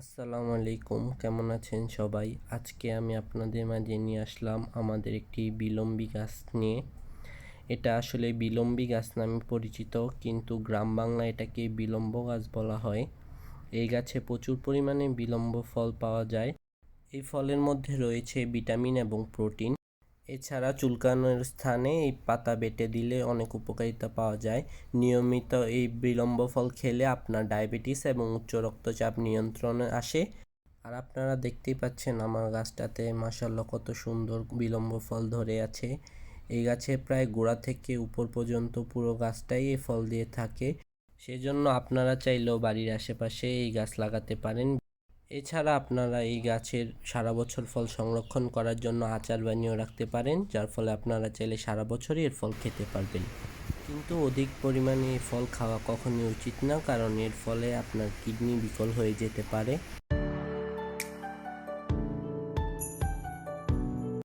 আসসালামু আলাইকুম, কেমন আছেন সবাই? আজকে আমি আপনাদের মাঝে নিয়ে আসলাম আমাদের একটি বিলম্বী গাছ নিয়ে। এটা আসলে বিলম্বী গাছ নামে পরিচিত, কিন্তু গ্রাম বাংলা এটাকে বিলম্ব গাছ বলা হয়। এই গাছে প্রচুর পরিমাণে বিলম্ব ফল পাওয়া যায়। এই ফলের মধ্যে রয়েছে ভিটামিন এবং প্রোটিন। এছাড়া চুলকানোর স্থানে এই পাতা বেটে দিলে অনেক উপকারিতা পাওয়া যায়। নিয়মিত এই বিলম্ব ফল খেলে আপনার ডায়াবেটিস এবং উচ্চ রক্তচাপ নিয়ন্ত্রণে আসে। আর আপনারা দেখতেই পাচ্ছেন আমার গাছটাতে মাসাল্লাহ কত সুন্দর বিলম্ব ফল ধরে আছে। এই গাছে প্রায় গোড়া থেকে উপর পর্যন্ত পুরো গাছটাই এই ফল দিয়ে থাকে। সেজন্য আপনারা চাইলেও বাড়ির আশেপাশে এই গাছ লাগাতে পারেন। এছাড়া আপনারা এই গাছের সারা বছর ফল সংরক্ষণ করার জন্য আচার বানিয়েও রাখতে পারেন, যার ফলে আপনারা চাইলে সারা বছরই এর ফল খেতে পারবেন। কিন্তু অধিক পরিমাণে ফল খাওয়া কখনোই উচিত না, কারণ এর ফলে আপনার কিডনি বিকল হয়ে যেতে পারে।